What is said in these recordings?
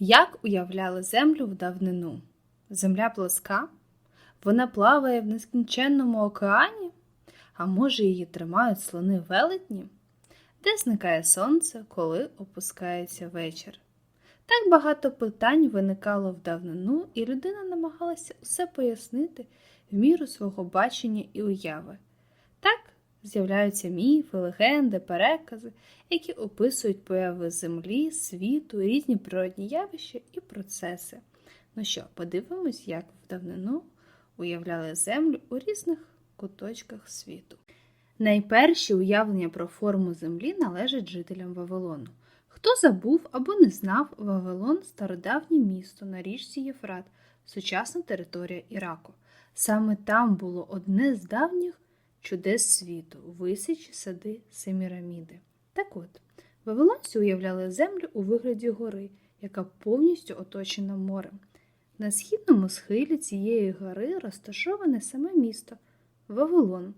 Як уявляли землю в давнину? Земля плоска? Вона плаває в нескінченному океані? А може її тримають слони велетні? Де зникає сонце, коли опускається вечір? Так багато питань виникало в давнину, і людина намагалася усе пояснити в міру свого бачення і уяви. З'являються міфи, легенди, перекази, які описують появи землі, світу, різні природні явища і процеси. Ну що, подивимось, як в давнину уявляли землю у різних куточках світу. Найперші уявлення про форму землі належать жителям Вавилону. Хто забув або не знав, Вавилон стародавнє місто на річці Єфрат, сучасна територія Іраку. Саме там було одне з давніх чудес світу висячі сади Семіраміди. Так от, вавилонці уявляли землю у вигляді гори, яка повністю оточена морем. На східному схилі цієї гори розташоване саме місто Вавилон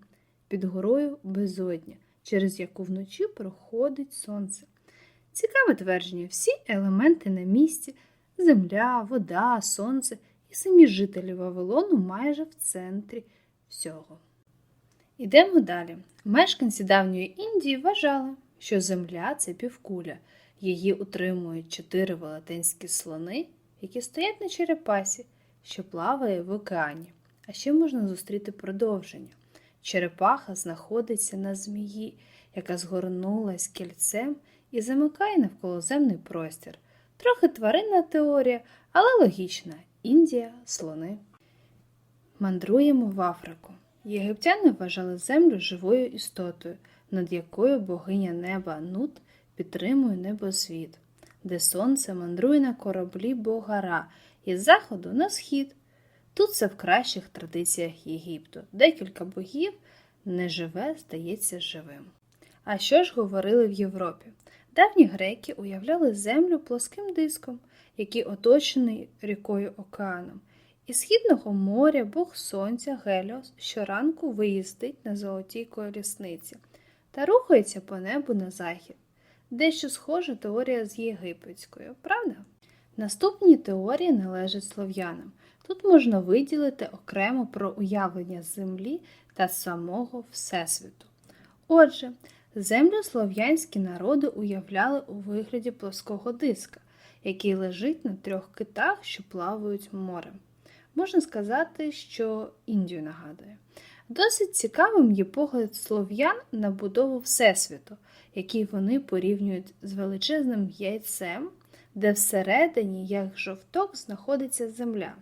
під горою Безодня, через яку вночі проходить сонце. Цікаве твердження, всі елементи на місці земля, вода, сонце і самі жителі Вавилону майже в центрі всього. Ідемо далі. Мешканці давньої Індії вважали, що земля це півкуля. Її утримують чотири велетенські слони, які стоять на черепасі, що плаває в океані. А ще можна зустріти продовження. Черепаха знаходиться на змії, яка згорнулась кільцем і замикає навколоземний простір. Трохи тваринна теорія, але логічна. Індія, слони. Мандруємо в Африку. Єгиптяни вважали землю живою істотою, над якою богиня неба Нут підтримує небосвіт, де сонце мандрує на кораблі бога Ра із заходу на схід. Тут це в кращих традиціях Єгипту. Декілька богів не живе, здається живим. А що ж говорили в Європі? Давні греки уявляли землю плоским диском, який оточений рікою океаном. Із східного моря бог сонця Геліос щоранку виїздить на золотій колісниці та рухається по небу на захід. Дещо схожа теорія з єгипетською, правда? Наступні теорії належать слов'янам. Тут можна виділити окремо про уявлення землі та самого Всесвіту. Отже, землю слов'янські народи уявляли у вигляді плоского диска, який лежить на трьох китах, що плавають морем. Можна сказати, що Індію нагадує. Досить цікавим є погляд слов'ян на будову Всесвіту, який вони порівнюють з величезним яйцем, де всередині, як жовток, знаходиться земля.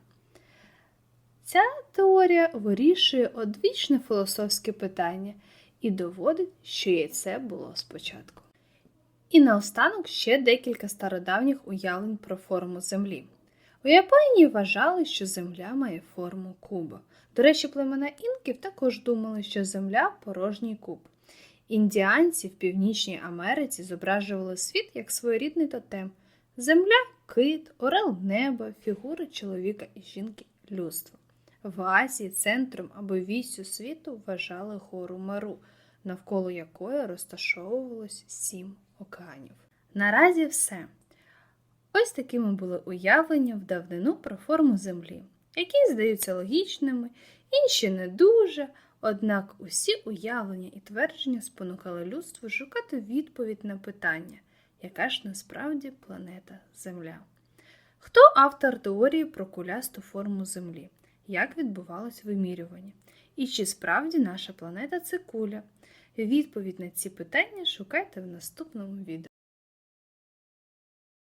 Ця теорія вирішує одвічне філософське питання і доводить, що яйце було спочатку. І наостанок ще декілька стародавніх уявлень про форму Землі. У Японії вважали, що Земля має форму куба. До речі, племена інків також думали, що Земля порожній куб. Індіанці в Північній Америці зображували світ як своєрідний тотем: земля, кит, орел неба, фігури чоловіка і жінки людства. В Азії центром або вісю світу вважали гору Мару, навколо якої розташовувалось сім океанів. Наразі все. Ось такими були уявлення в давнину про форму Землі, які здаються логічними, інші не дуже, однак усі уявлення і твердження спонукали людство шукати відповідь на питання, яка ж насправді планета Земля. Хто автор теорії про кулясту форму Землі? Як відбувалось вимірювання? І чи справді наша планета це куля? Відповідь на ці питання шукайте в наступному відео.